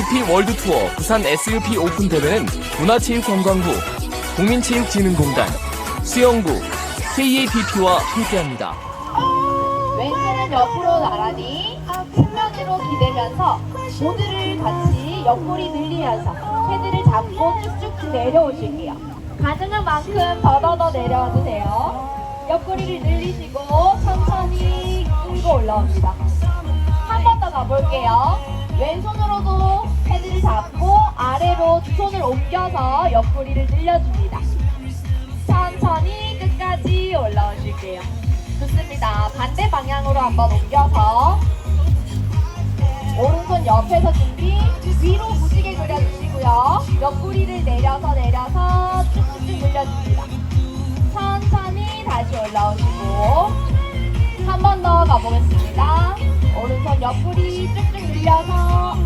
2022 APP 월드 투어 부산 SUP 오픈 대회는 문화체육관광부, 국민체육진흥공단, 수영부, KAPP와 함께합니다. 왼손은 옆으로 나란히 측면으로 기대면서 보드를 같이 옆구리 늘리면서 헤드를 잡고 쭉쭉 내려오실게요. 가능한 만큼 더더더 내려와 주세요. 옆구리를 늘리시고 천천히 끌고 올라옵니다. 한 번 더 가볼게요. 왼손으로도 헤드를 잡고 아래로 두 손을 옮겨서 옆구리를 늘려줍니다. 천천히 끝까지 올라오실게요. 좋습니다. 반대 방향으로 한번 옮겨서 오른손 옆에서 준비 위로 무지개 그려주시고요. 옆구리를 내려서 내려서 쭉쭉쭉 늘려줍니다. 천천히 다시 올라오시고 한 번 더 가보겠습니다. 오른손 옆구리 쭉쭉 늘려서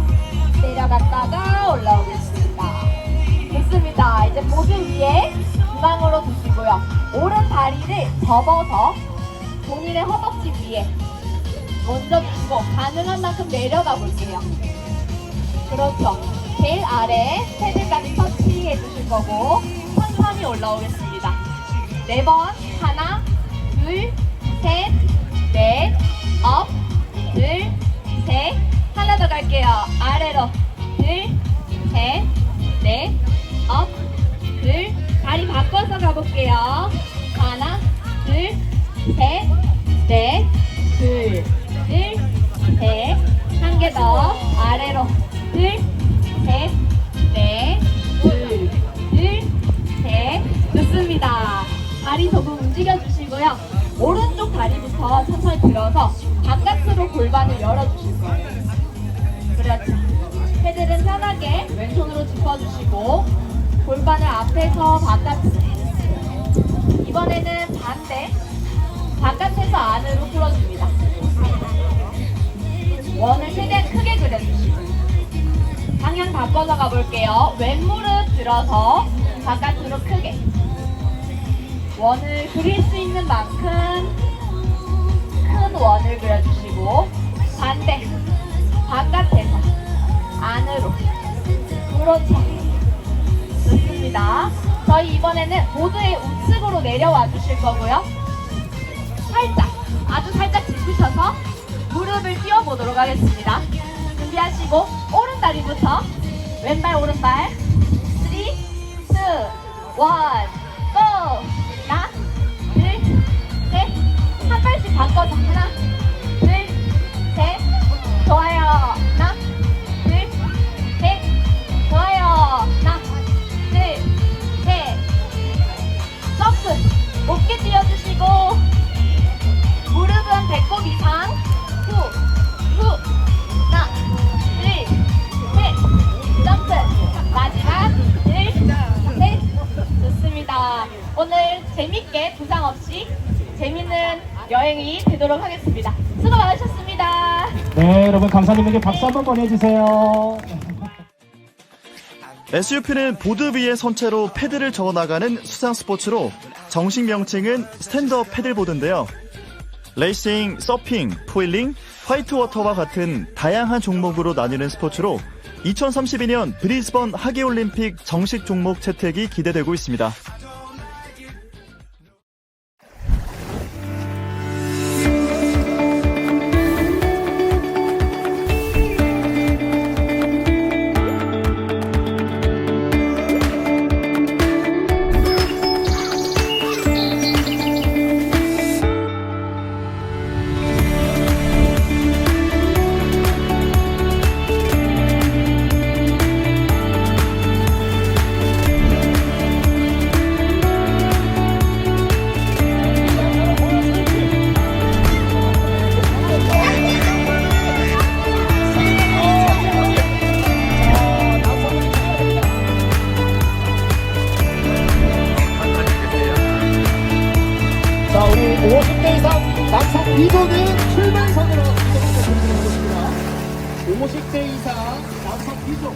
내려갔다가 올라오겠습니다. 좋습니다. 이제 보드 위에 중앙으로 두시고요. 오른 다리를 접어서 본인의 허벅지 위에 먼저 두시고 가능한 만큼 내려가 볼게요. 그렇죠. 제일 아래 헤드까지 터치해 주실 거고 천천히 올라오겠습니다. 네 번 하나, 둘, 셋, 넷, 업, 둘, 셋, 하나 더 갈게요. 아래로 둘, 셋, 넷, 업, 둘, 다리 바꿔서 가볼게요. 하나, 둘, 셋, 넷, 둘, 둘, 셋, 한 개 더 아래로 둘, 셋, 넷, 둘, 둘, 셋, 좋습니다. 다리 조금 움직여 주시고요. 오른쪽 다리부터 천천히 들어서 바깥으로 골반을 열어주실 거 편하게 왼손으로 짚어주시고 골반을 앞에서 바깥으로 이번에는 반대 바깥에서 안으로 풀어줍니다. 원을 최대한 크게 그려주시고 방향 바꿔서 가볼게요. 왼무릎 들어서 바깥으로 크게 원을 그릴 수 있는 만큼 큰 원을 그려주시고 반대 바깥에서 안으로 그렇죠 좋습니다. 저희 이번에는 보드의 우측으로 내려와 주실 거고요. 살짝 아주 살짝 짚으셔서 무릎을 띄워보도록 하겠습니다. 준비하시고 오른 다리부터 왼발 오른발. 3, 2, 1 고! 한번 보내주세요. SUP는 보드 위에 선체로 패드를 저어 나가는 수상 스포츠로 정식 명칭은 스탠드업 패들보드인데요. 레이싱, 서핑, 포일링, 화이트워터와 같은 다양한 종목으로 나뉘는 스포츠로 2032년 브리즈번 하계올림픽 정식 종목 채택이 기대되고 있습니다. 50대 이상 남성 비조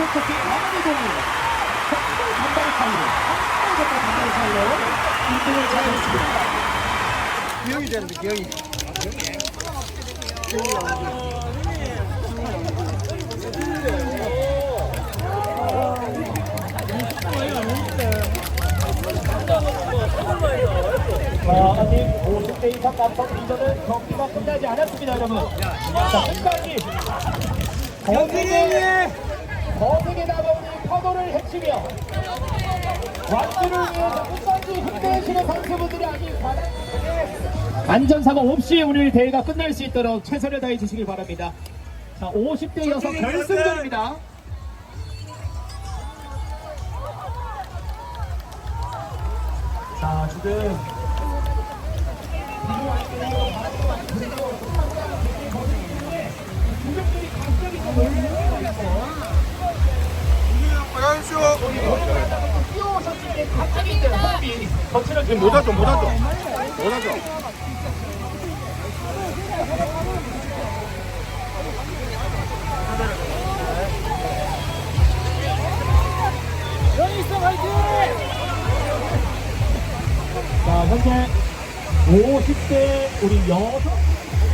손톱이 왕이동이 단발의 차이로 한번더 단발의 차이로 1등을 차지했습니다. 기영이 되는데 기영이. 자, 아직 50대 이상 남성 리더는 경기가 끝나지 않았습니다, 여러분. 자, 끝까지 거세게, 거세게 다가오는 파도를 헤치며 완주를 위해서 끝까지 힘내시는 선수분들이 아직 바람 안전사고 없이 오늘 대회가 끝날 수 있도록 최선을 다해 주시길 바랍니다. 자, 50대 여성 결승전입니다. 자, 지금 때 갑자기 이제 호흡이 거칠어지고 지금 못 하죠? 못 하죠. 못 하죠? 자, 현재 50대 우리 여성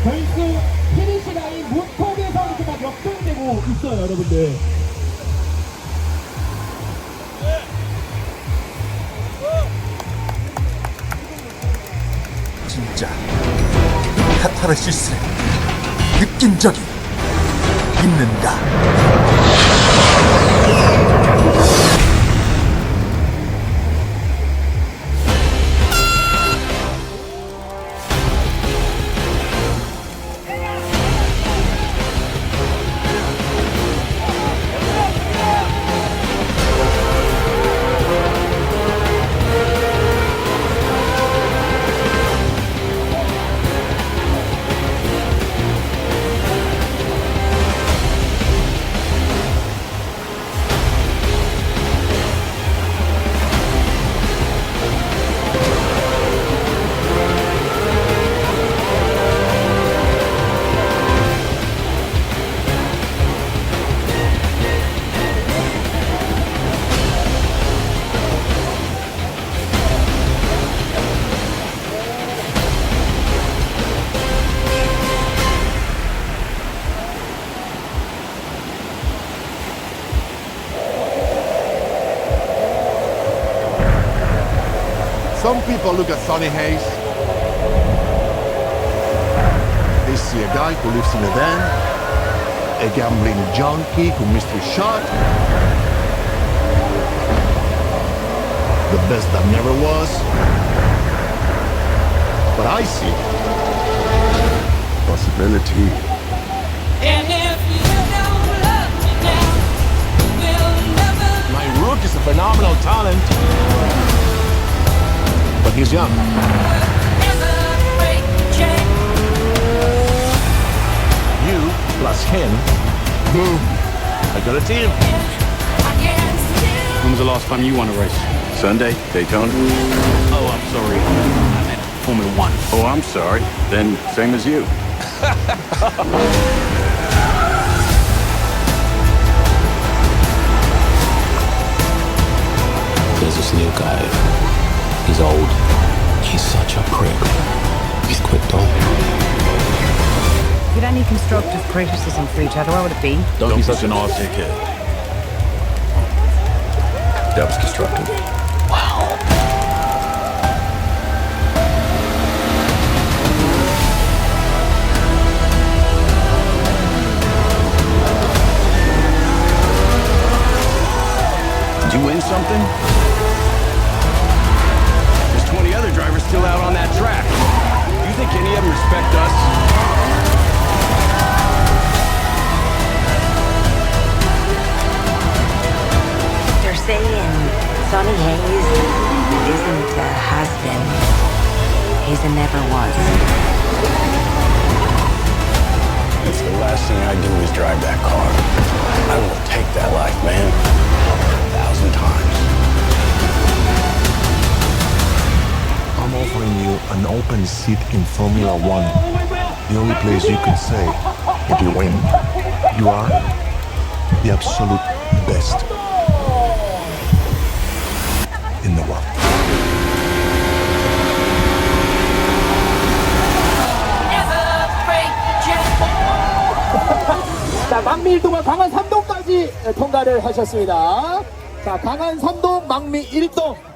결승 피니시 라인 문턱에서 이렇게 막 역전되고 있어요, 여러분들. 진짜 카타르시스를 느낀 적이 있는가? Some people look at Sonny Hayes. They see a guy who lives in a van, a gambling junkie who missed his shot, the best that never was. But I see possibility. And if you don't love me now, we'll never My rook is a phenomenal talent, but he's young. ever break chain. You plus him, boom. I got a team. I can still When was the last time you won a race? Sunday, Daytona. Oh, I'm sorry. I meant Formula One. Oh, I'm sorry. Then same as you. There's this new guy. He's old. He's such a prick. He's quick though. If you had any constructive criticism for each other, what would it be? Don't, be such an ass dickhead. That was constructive. Wow. Did you win something? Still out on that track. You think any of them respect us? They're saying Sonny Hayes isn't a has-been. He's a never was. It's the last thing I do is drive that car. I will take that life, man. A thousand times. Offering you an open seat in Formula One. The only place you could say, if you win, you are the absolute best in the world. 자, 망미 1동과 강한 3동까지 통과를 하셨습니다. 자, 강한 3동, 망미 1동.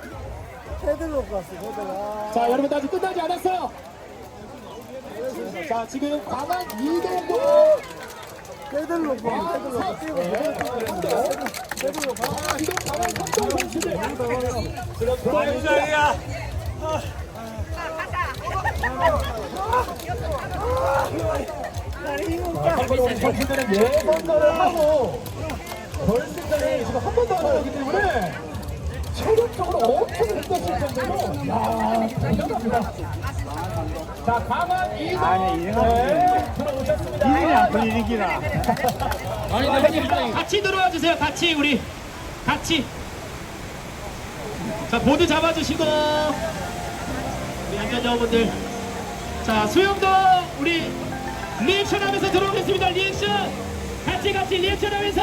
자, 여러분 아직 끝나지 않았어요. 자, 지금 강한 2동과 페들로 선수들은 예선전을 하고 결승전에 지금 한 번도 안 하기 때문에 체력적으로 엄청 힘들었을 텐데도 야 대단합니다. 자 강한 이동 네, 들어오셨습니다. 이름이 안 풀리기라. 아니 형님 같이 들어와 주세요. 같이 우리 같이. 자 보드 잡아주시고 우리 안전자분들 자 수영도 우리 리액션 하면서 들어오겠습니다 리액션 같이 같이 리액션 하면서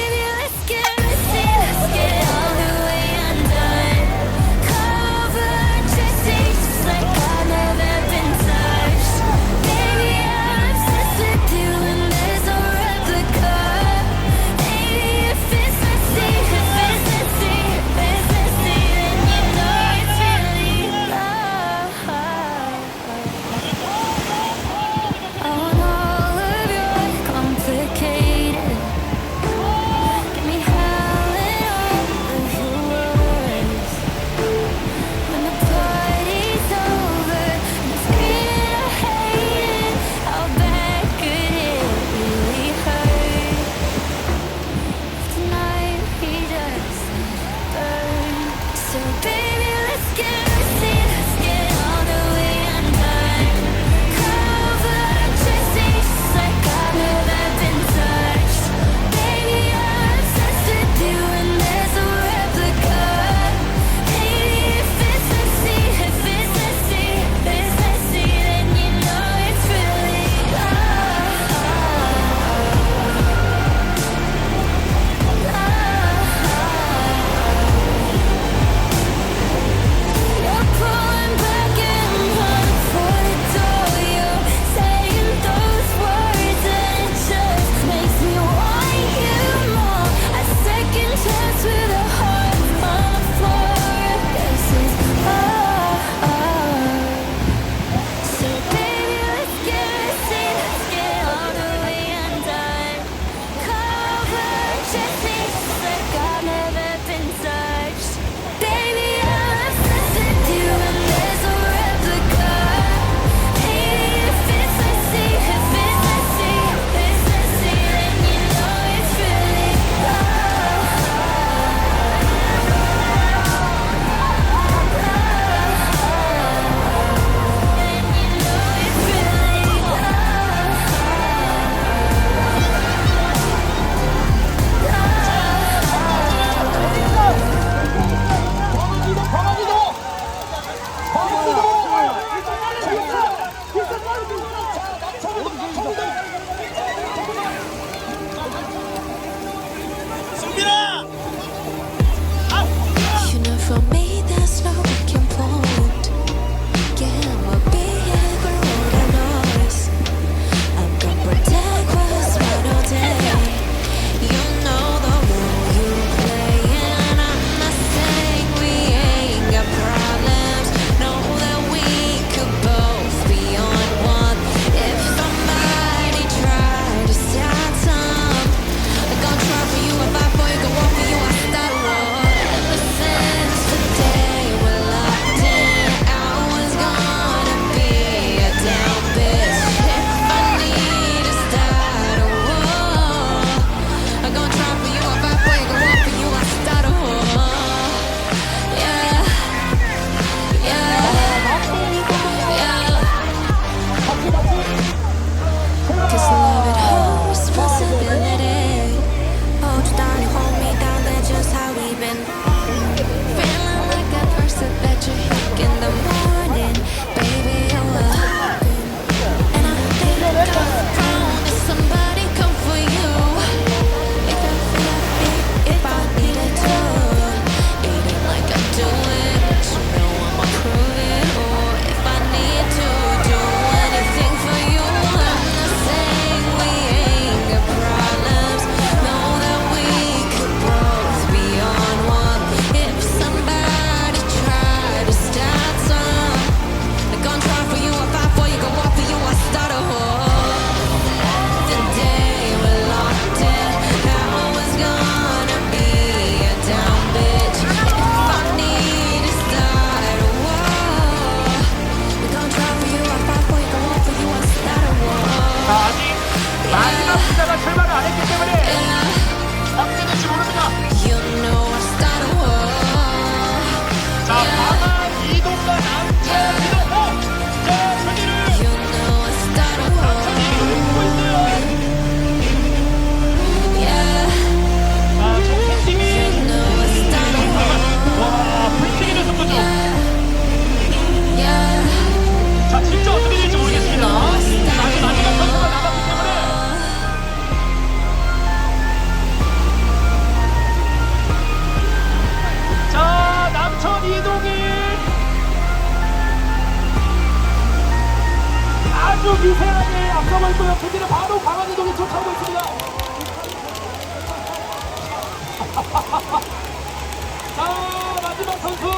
미세하게 앞서고 있고요. 그뒤는 바로 강한 이동이 쫓아오고 있습니다. 자, 마지막 선수.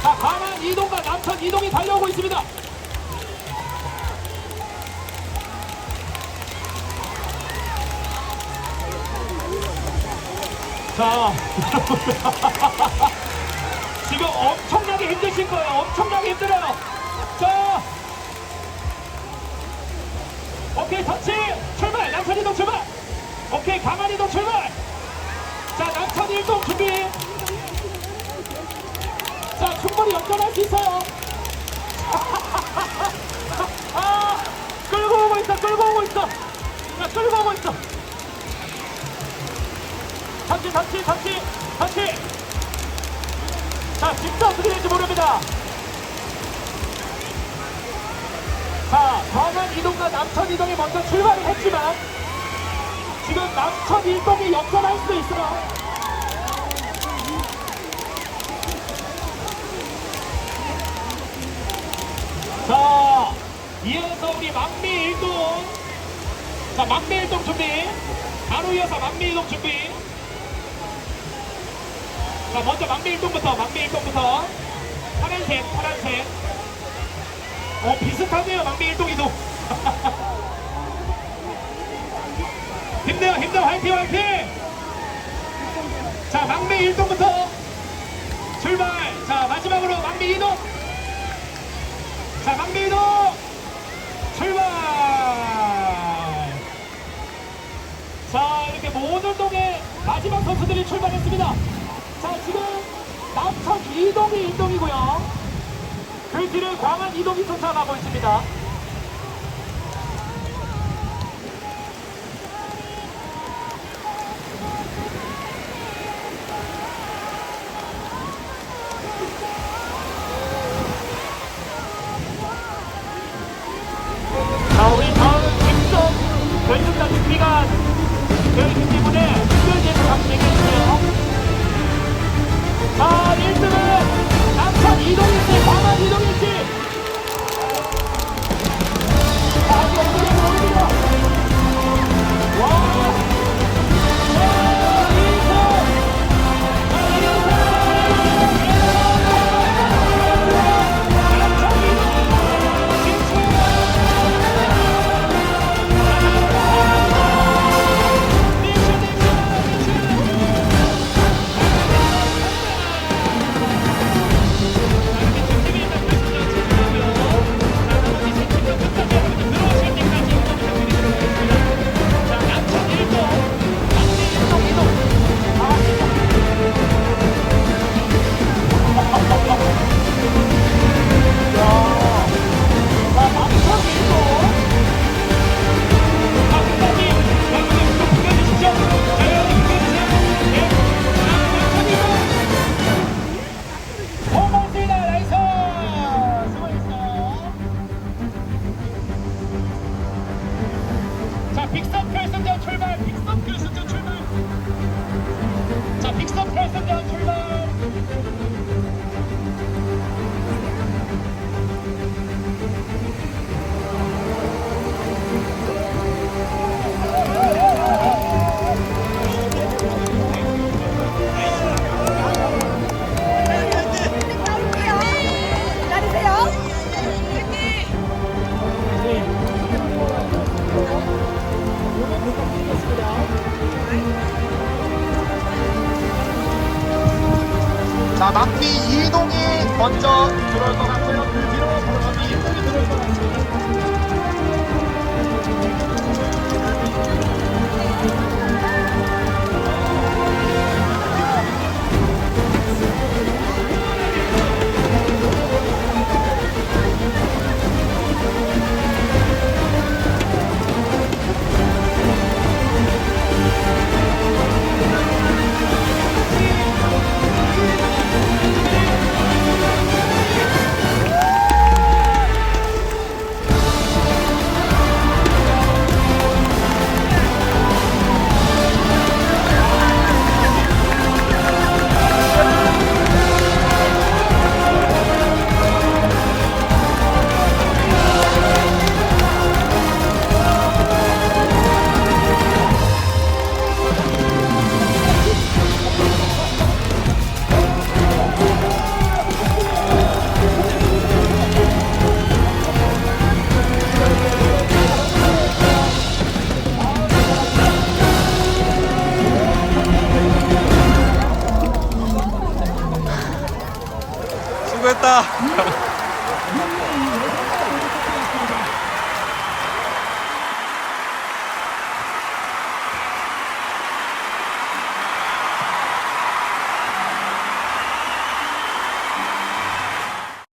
자, 강한 이동과 남천 이동이 달려오고 있습니다. 자, 지금 엄청나게 힘드실 거예요. 엄청나게 힘들어요. 자, 오케이, 터치, 출발. 남천 이동 출발. 오케이, 강한 이동 출발. 자, 남천 이동 준비. 자, 충분히 역전할 수 있어요. 아, 끌고 오고 있어, 끌고 오고 있어. 자, 끌고 오고 있어. 터치, 터치, 터치, 터치. 자, 진짜 어떻게 될지 모릅니다. 자, 강한 이동과 남천 이동이 먼저 출발을 했지만, 지금 남천 이동이 역전할 수도 있어요. 자, 이어서 우리 막미 일동. 자, 막미 일동 준비. 바로 이어서 막미 일동 준비. 자, 먼저 막미 일동부터, 막미 일동부터. 파란색, 파란색. 어, 비슷하네요, 막미 일동 이동. 힘내요, 힘내요, 화이팅, 화이팅! 자, 막미 일동부터 출발. 자, 마지막으로 막미 이동. 자, 막미 이동 출발. 자, 이렇게 모든 동의 마지막 선수들이 출발했습니다. 자, 지금 남천 이동이 일동이고요. 그 뒤를 광안 이동이 쫓아가고 있습니다.